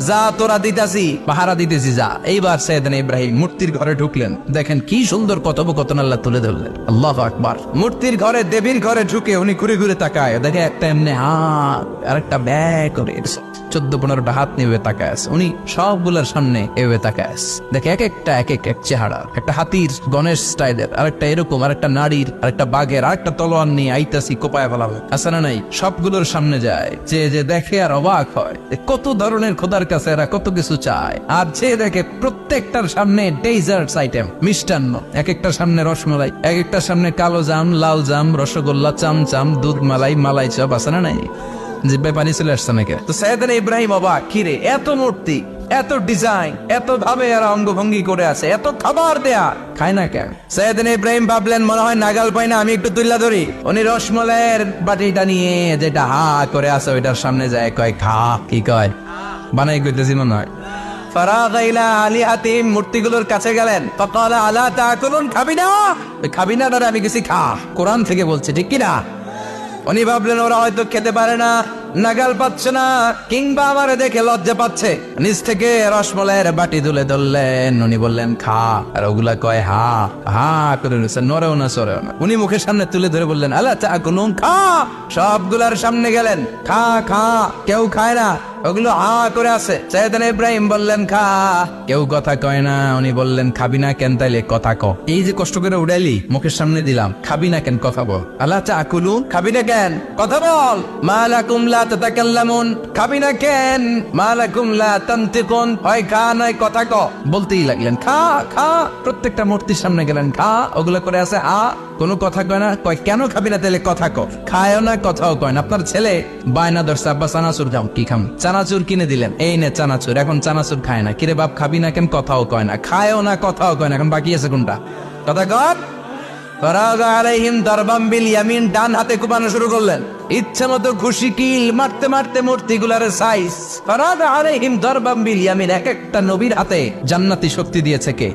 যা তোরা দিতাছি, পাহারা দিতেছি যা। এইবার সৈয়দান ইব্রাহিম মূর্তির ঘরে ঢুকলেন। দেখেন কি সুন্দর কথোপকথন আল্লাহ তুলে ধরলেন। আল্লাহ আকবার। মূর্তির ঘরে, দেবীর ঘরে ঢুকে উনি ঘুরে ঘুরে তাকায়। দেখে একটা এমনি হাত আর একটা ব্যাগ করে চোদ্দ পনেরোটা হাত নিয়ে উনি সবগুলোর সামনে এভাবে তাকায় দেখে এক একটা, এক এক চেহারা। একটা হাতির গণেশ স্টাইলের, আরেকটা এরকম, আরেকটা নারীর, আরেকটা বাঘের, আরেকটা তলোয়ার নিয়ে আইতাছি, কোপায় ফেলা আছে না নাই? সবগুলোর সামনে যায়। যে যে দেখে আর অবাক হয়। কত ধরনের খোদার কাছে এরা কত কিছু চায়। আর যে দেখে প্রত্যেকটার সামনে ডেজার্টস আইটেম মিষ্টান্ন। এক একটার সামনে রসমালাই এক একটার সামনে কালো জাম, লাল জাম, রসগোল্লা, চামচাম, দুধ মালাই মালাই চপ, আছে না নাই? জিব্বাই পানি চলে আসছে নাকি? তো সৈয়দান ইব্রাহিম অবাক কিরে এত মূর্তি, এত ডিজাইন এত ভাবে এরা অঙ্গভঙ্গি করে আছে, এত খাবার দেয়া খায় না কেন? সৈয়দান ইব্রাহিম ভাবলেন, মনে হয় নাগাল পাই না, আমি একটু তুল্লা ধরি। উনি রসমলের বাটিটা নিয়ে যেটা হা করে আছে, ওইটার সামনে যায়, কয়, খা, কি কয়? বানাই ফারাগ ইলা আলিহাতিম মূর্তিগুলোর কাছে গেলেন। আলা আমি খা। থেকে ঠিক কি না উনি ভাবলেন, ওরা হয়তো খেতে পারে না, নাগাল পাচ্ছে না, কিংবা আমার দেখে লজ্জা পাচ্ছে। থেকে রসমলাইয়ের বাটি তুলে ধরলেন। উনি বললেন, খা। আর ওগুলা কয়, হা হা করে নরেও না, সরেও না। উনি মুখের সামনে তুলে ধরে বললেন আল্লাহ চা খা। সবগুলার সামনে গেলেন, খা খা। কেউ খায় না। ওগুলো হা করে আছে। সৈয়দান ইব্রাহিম বললেন, খা। কেউ কথা কয় না, উনি বললেন, খাবি না কেন তাইলে কথা ক। এই যে কষ্ট করে উড়াইলি, মুখের সামনে দিলাম, খাবি না কেন কথা বল আল্লাহ চা কুলু খাবি না কেন? কথা বল। মালাকুম লা তাতাকাল্লামুন? খাবি না কেন? মালাকুম লা তানতিকুন? হয়, খা, নয়, কথা ক। বলতেই লাগলেন, খা খা। প্রত্যেকটা মূর্তির সামনে গেলেন, খা। ওগুলো করে আছে, আ। কোনো কথা কয় না? কয়, কেন খাবি না তাহলে কথা ক খায়ও না, কথাও কয় না। আপনার ছেলে? বায়না ধরছে আব্বা চানাচুর খাও কি খাম? চানাচুর কিনে দিলেন। এই নে চানাচুর, এখন চানাচুর খায় না। কিরে বাপ, খাবি না কেন? কথাও কয় না। খায়ও না, কথাও কয় না। এখন বাকি আছে কোনটা? কথা কর। ডান হাতে শুরু করলেন। ইচ্ছা মতো কিল, মারতে মারতে সাইজ ইয়ামিন নবীর হাতে জান্নাতি শক্তি দিয়েছে কে?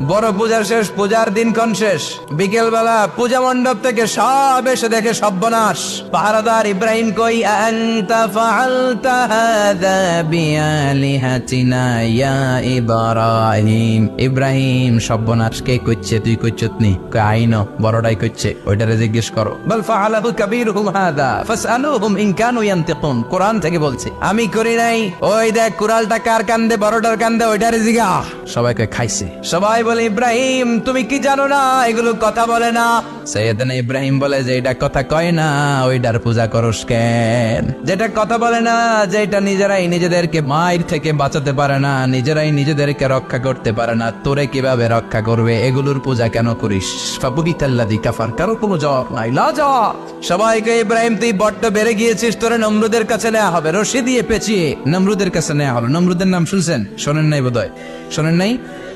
বড় পূজার শেষ, পূজার দিন শেষ। বিকেল বেলা পূজা মণ্ডপ থেকে সব এসে দেখে সব্যনাশ। পাহারাদার ইব্রাহিম কই ইব্রাহিম? সব্যনাশ, কে কইছে তুই কইছত নি? বড়টাই কইছে ওইটারে জিজ্ঞেস করো। কোরআন থেকে বলছে, আমি করি নাই। ওই দেখ কুরালটা কার কান্দে, বড়টার কান্দে, ওইটারে জিগা। সবাইকে খাইছে। সবাই বলে, ইব্রাহিম, তুমি কি জানো না? এগুলো কথা বলে না। সৈয়দনা ইব্রাহিম বলে, যে এটা কথা কয় না, ওইটার পূজা করস কেন? যেটা কথা বলে না, যেটা নিজেরাই নিজেদেরকে মায়ের থেকে বাঁচাতে পারে না, নিজেরাই নিজেদেরকে রক্ষা করতে পারে না, তোরে কীভাবে রক্ষা করবে? এগুলোর পূজা কেন করিস? ফাবুহিতাল্লাদি কাফার কারও কোনো জবাব নাই লা জবাব সবাইকে, ইব্রাহিম, তুই বড্ড বেড়ে গিয়েছিস, তোরে নমরুদের কাছে নেওয়া হবে, রশি দিয়ে পেঁচিয়ে। নমরুদের কাছে নেওয়া হলো নমরুদের নাম শুনছেন? শোনেন নাই বোধহয়? শোনেন নাই?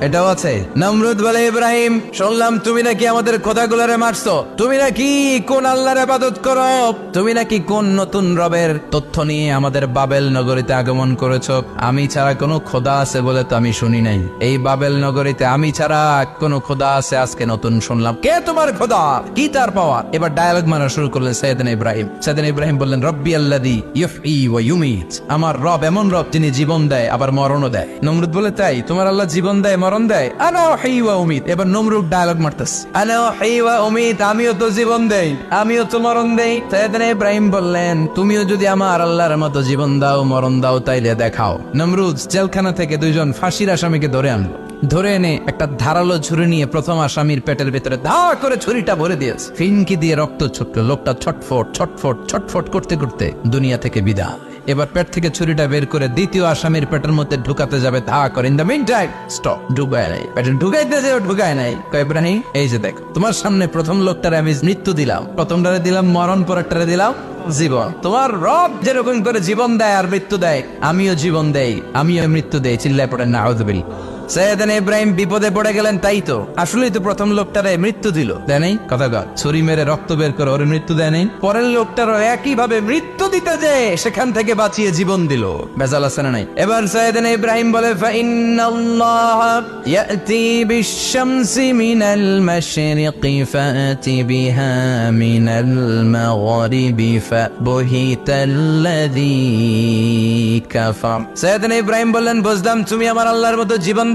এটাও আছে। নমরুদ বলে, ইব্রাহিম, শুনলাম তুমি নাকি আমাদের খোদাগুলারে মারছো। তুমি নাকি কোন আল্লাহর আবাদত করো? তুমি নাকি কোন নতুন রবের তথ্য নিয়ে আমাদের বাবেল নগরীতে আগমন করেছ? আমি ছাড়া কোনো খোদা আছে বলে তো আমি শুনি নাই। এই বাবেল নগরীতে আমি ছাড়া কোনো খোদা আছে আজকে নতুন শুনলাম। কে তোমার খোদা? কি তার পাওয়া? এবার ডায়ালগ মারা শুরু করলেন সৈয়দিন ইব্রাহিম। সৈয়দিন ইব্রাহিম বললেন, রব্বি আল্লাদি ইউফই ওয়া ইউমিত। আমার রব এমন রব যিনি জীবন দেয়, আবার মরণও দেয়। নমরুদ বলে, তাই? তোমার আল্লাহ জীবন দেয় মরণ দেয়। আনা ওয়াহি ওয়া উমিত। এবার নমরুদ ডায়ালগ মারতেছে। আনা ওয়াহি ওয়া উমিত, আমিও তো জীবন দেই। আমিও তো মরণ দেই। সৈয়দিন ইব্রাহিম বললেন, তুমিও যদি আমার আল্লাহর মতো জীবন দাও, মরণ দাও, তাইলে দেখাও। নমরুদ জেলখানা থেকে দুইজন ফাঁসির আসামিকে ধরে আনলো। ধরে এনে একটা ধারালো ছুরি নিয়ে প্রথম আসামির পেটের ভিতরে ধা করে ছুরিটা ভরে দিয়েছে। ফিনকি দিয়ে রক্ত ছুটলো। লোকটা ছটফট ছটফট ছটফট করতে করতে দুনিয়া থেকে বিদায়। এবার পেট থেকে ছুরিটা বের করে দ্বিতীয় আসামির পেটের মধ্যে ঢুকাতে যাবে ধা করে। In the meantime stop ঢুকায় নাই। পেটে ঢুকাইতে যে ঢুকায় নাই। কয় প্রাণী? এই যে দেখ, তোমার সামনে প্রথম লোকটারে আমি মৃত্যু দিলাম। প্রথমটারে দিলাম মরণ, পরেরটারে দিলাম জীবন। তোমার রব যেরকম করে জীবন দেয় আর মৃত্যু দেয়, আমিও জীবন দেই, আমিও মৃত্যু দেই। চিল্লায় পড়ে না আউদবিল সৈয়দান ইব্রাহিম বিপদে পড়ে গেলেন, তাই তো। আসলেই তো প্রথম লোকটারে মৃত্যু দিল। দেয় কথা কর ছুরি মেরে রক্ত বের করে ওর মৃত্যু দেয় পরের লোকটারও একই ভাবে মৃত্যু দিতে যে সেখান থেকে বাঁচিয়ে জীবন দিল। বেজাল আছে না নাই? এবার সৈয়দান ইব্রাহিম বলে, ফাইন্নাল্লাহ ইয়াতি বিশ-শামসি মিনাল মাশরিকি ফাতি বিহা মিনাল মাগরিবি ফাবহিতাল্লাযী কাফার। সৈয়দনা ইব্রাহিম বললেন, বুঝলাম তুমি আমার আল্লাহর মতো জীবন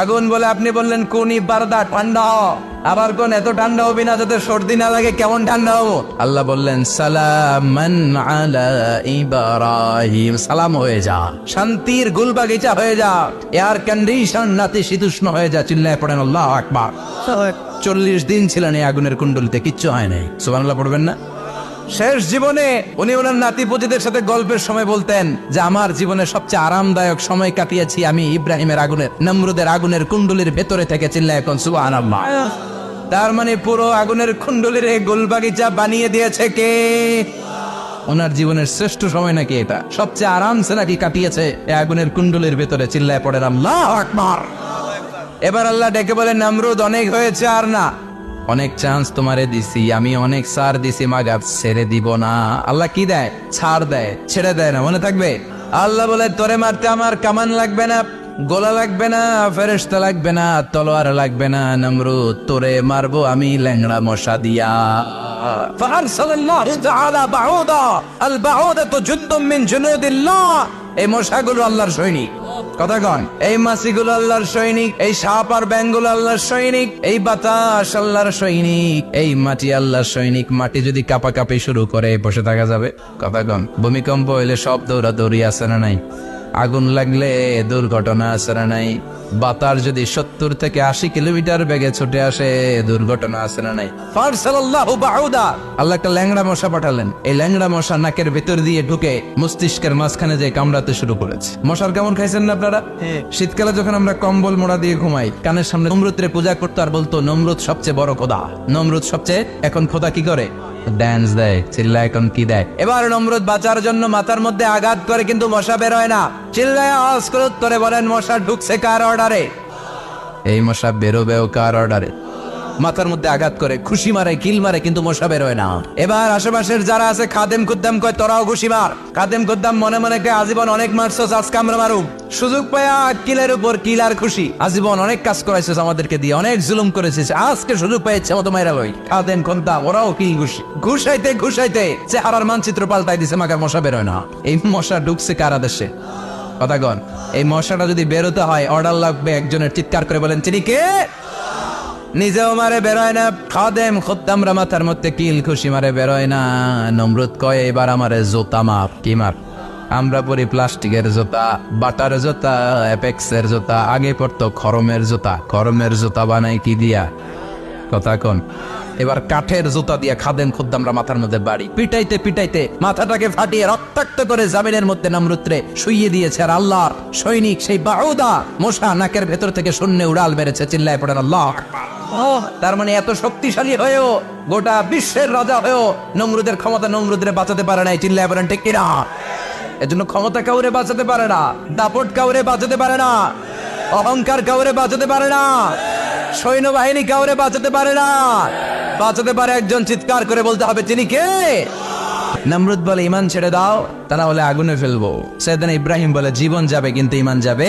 আগুন বলে আপনি বললেন কোন বারদা ঠান্ডা আবার কোন এত ঠান্ডা হবি না যাতে সর্দি না লাগে কেমন ঠান্ডা হব? আল্লাহ বললেন সালামান আলা ইব্রাহিম। সালাম হয়ে যা শান্তির গুলবাগিচা হয়ে যা এয়ার কন্ডিশন নাতি শীতুষ্ণ হয়ে যা চিল্লায় পড়েন আল্লাহ আকবার। চল্লিশ দিন ছিলেন এই আগুনের কুণ্ডলিতে কিচ্ছু হয় নাই। সুবহানাল্লাহ পড়বেন না? শেষ জীবনে উনি ওনার নাতি পুতিদের সাথে গল্পের সময় বলতেন যে, আমার জীবনে সবচেয়ে আরামদায়ক সময় কাটিয়েছি আমি ইব্রাহিমের আগুনের, নমরুদের আগুনের কুণ্ডলির ভেতরে থেকে চিল্লায় এখন, সুবহানাল্লাহ। তার মানে পুরো আগুনের কুণ্ডলির গোলবাগিচা বানিয়ে দিয়েছে কে? ওনার জীবনের শ্রেষ্ঠ সময় নাকি এটা? সবচেয়ে আরামসে নাকি কাটিয়েছে আগুনের কুণ্ডলির ভেতরে, চিল্লায় পড়ে আল্লাহ এবার আল্লাহ ডেকে বলে নামরুদ অনেক হয়েছে আর না। অনেক চান্স তোমারে দিছি আমি অনেক সার দিছি মাগাব ছেড়ে দিব না আল্লাহ কি দেয় ছাড় দেয় ছেড়ে দেয় না মনে থাকবে আল্লাহ বলে তোরে মারতে আমার কামান লাগবে না গোলা লাগবে না ফেরেশতা লাগবে না তলোয়ার লাগবে না নমরুদ তোরে মারবো আমি ল্যাংড়া মশা দিয়া فأرسل الله تعالى بعوضا البعوضة جند من جنود الله এই মশাগুলো আল্লাহর সৈনিক। কথা কন। এই মাসিগুলো আল্লাহর সৈনিক, এই সাপ আর ব্যাঙ্গুলো আল্লাহর সৈনিক, এই বাতাস আল্লাহর সৈনিক, এই মাটি আল্লাহর সৈনিক। মাটি যদি কাপাকাপি শুরু করে, বসে থাকা যাবে। কথা কন। ভূমিকম্প হইলে সব দৌড়া দৌড়ি আছে না নাই? আগুন লাগলে দুর্ঘটনা না নাই। বাতার যদি সত্তর থেকে আশি কিলোমিটার বেগে ছুটে আসে দুর্ঘটনা আসে না নাই। আল্লাহ একটা ল্যাংড়া মশা পাঠালেন। এই ল্যাংড়া মশা নাকের ভেতর দিয়ে ঢুকে মস্তিষ্কের মাঝখানে যে কামড়াতে শুরু করেছে। মশার কেমন খাইছেন না আপনারা? শীতকালে যখন আমরা কম্বল মোড়া দিয়ে ঘুমাই কানের সামনে নমরুদ্রে পূজা করতো আর বলতো নমরুদ সবচেয়ে বড় খোদা। নমরুদ সবচেয়ে এখন খোদা কি করে? ড্যান্স দেয় চিল্লায় এখন কি দেয়? এবার নমরুদ বাঁচার জন্য মাথার মধ্যে আঘাত করে কিন্তু মশা বেরোয় না। চিল্লায় আওয়াজ করে উত্তরে বলেন, মশা ঢুকছে কার অর্ডারে এই মশা বেরোবেও কার অর্ডারে মাথার মধ্যে আঘাত করে, খুশি মারে, কিল মারে, কিন্তু মশা বেরোয় না। এবার আশেপাশের যারা আছে, খাদেম খুদ্দাম কয়, তোরাও খুশি মার। খাদেম খুদ্দাম মনে মনে কয়, আজীবন অনেক মারছস আজকে আমরা মারুম। সুযোগ পায়া কিলের উপর কিল আর খুশি। আজীবন অনেক কাজ করাইছিস আমাদেরকে দিয়ে, অনেক জুলুম করেছিস। আজকে সুযোগ পেয়েছে মতো মাইরা লই। খাদেম খুদ্দাম, ওরাও কিল খুশি। ঘুষাইতে ঘুষাইতে, চেহারার মানচিত্র পাল্টাই দিছে মাকার মশা বেরোয় না। এই মশা ঢুকছে কারা দেশে কথাগণ এই মশাটা যদি বেরোতে হয়, অর্ডার লাগবে একজনের, চিৎকার করে বলেন তিনি কে? নিজেও মারে বেরোয় না। খাদেম খদ্দামরা মাথার মধ্যে কিল খুশি মারে বেরোয় না। নমরুদ কয় এবার আমারে জোতা মার কি মার আমরা পরি প্লাস্টিকের জুতা, বাটার জুতা, অ্যাপেক্সের জুতা, আগে পড়তো খরমের জোতা। খরমের জুতা বানাই কি দিয়া? কথা কোন? এবার কাঠের জুতা দিয়ে খাদেন খুদ্দামরা মাথার মধ্যে বাড়ি। পিটাইতে পিটাইতে মাথাটাকে ফাটিয়ে রক্তাক্ত করে জামিনের মধ্যে নামরুত্রে শুইয়ে দিয়েছে আর আল্লাহর সৈনিক সেই বাউদা। মশা নাকের ভেতর থেকে শূন্য উড়াল মেরেছে, চিল্লায় পড়েন আল্লাহ। তার মানে এত শক্তিশালী হয়েও গোটা বিশ্বের রাজা হয়েও নমরুদের ক্ষমতা নমরুদের বাঁচাতে পারে নাই চিল্লায় পড়েন ঠিক কিনা? এজন্য ক্ষমতা কাউরে বাঁচাতে পারে না, দাপট কাউরে বাঁচাতে পারে না, অহংকার কাউরে বাঁচাতে পারে না, সৈন্যবাহিনী কাউরে বাঁচাতে পারে না, বাঁচাতে পারে একজন চিৎকার করে বলতে হবে, তিনি কে? নমরুদ বলে, ইমান ছেড়ে দাও, তা না হলে আগুনে ফেলব। সেদিন ইব্রাহিম বলে, জীবন যাবে, কিন্তু ইমান যাবে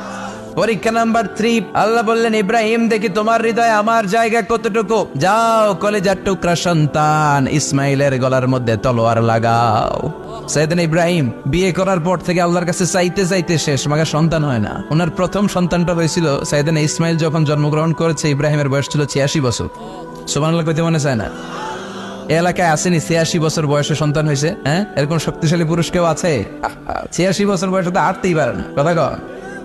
পরীক্ষা নাম্বার থ্রি আল্লাহ বললেন, ইব্রাহিম, দেখি তোমার হৃদয় আমার জায়গা কতটুকু? যাও, কলেজার টুকরা সন্তান, ইসমাইলের গলার মধ্যে তলোয়ার লাগাও। সাইদিন ইব্রাহিম, বিয়ে করার পর থেকে আল্লাহর কাছে চাইতে চাইতে শেষ, মাগা সন্তান হয় না। ওনার প্রথম সন্তানটা হয়েছিল সাইদিন ইসমাইল, যখন জন্মগ্রহণ করেছে, ইব্রাহিমের বয়স ছিল ছিয়াশি বছর। সোমান কইতে মনে চায় না? এলাকায় আসেনি, ছিয়াশি বছর বয়সে সন্তান হয়েছে হ্যাঁ? এরকম শক্তিশালী পুরুষ কেউ আছে? ছিয়াশি বছর বয়সে তো আটতেই পারে না। কথা কর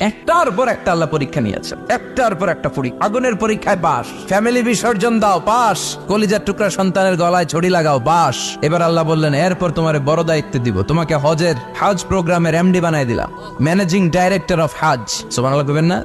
একটার পর একটা আল্লাহ পরীক্ষা নিয়েছে। একটার পর একটা পরীক্ষা। আগুনের পরীক্ষায় বাস। ফ্যামিলি বিসর্জন দাও পাস কলিজার টুকরা সন্তানের গলায় ছড়ি লাগাও, বাস। এবার আল্লাহ বললেন, এরপর তোমার বড় দায়িত্ব দিব। তোমাকে হজের হাজ প্রোগ্রামের এমডি বানাই দিলাম। ম্যানেজিং ডাইরেক্টর অফ হাজ সোমান আল্লাহ না?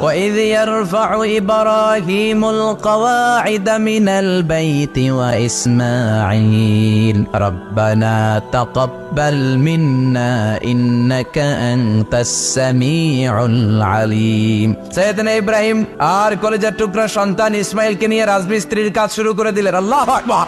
وإذ يرفع إبراهيم القواعد من البيت وإسماعيل ربنا تقبل منا إنك أنت السميع العليم سيدنا إبراهيم আর কলেজের টুকরা সন্তান ইসমাইলকে নিয়ে রাজমিস্ত্রির কাজ শুরু করে দিলেন আল্লাহ আকবার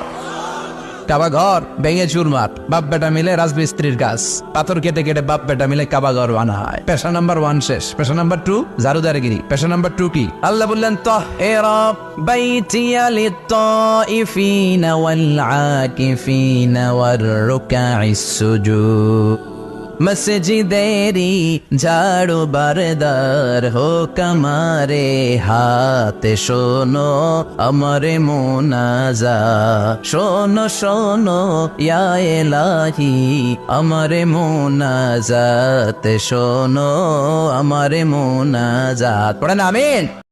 কাবা ঘর ভেঙে চুরমার, বাপ বেটা মিলে রাজমিস্ত্রির কাজ। পাথর কেটে কেটে বাপ বেটা মিলে কাবা ঘর বানা হয়। পেশা নাম্বার ওয়ান শেষ। পেশা নাম্বার টু জারুদারগিরি। পেশা নাম্বার টু কি? আল্লাহ বললেন তহেরা বাইতিয়া আকিফিন ওয়ার রুকাইস সুজুদ। মসজিদেরি ঝাড়ু বারদার হো কামারে হাতে। শোনো আমারে মোনাজা, শোনো শোনো, ইয়া এলাহি, আমারে মোনাজাত। শোনো আমারে মোনাজাত। পড়েন, আমিন।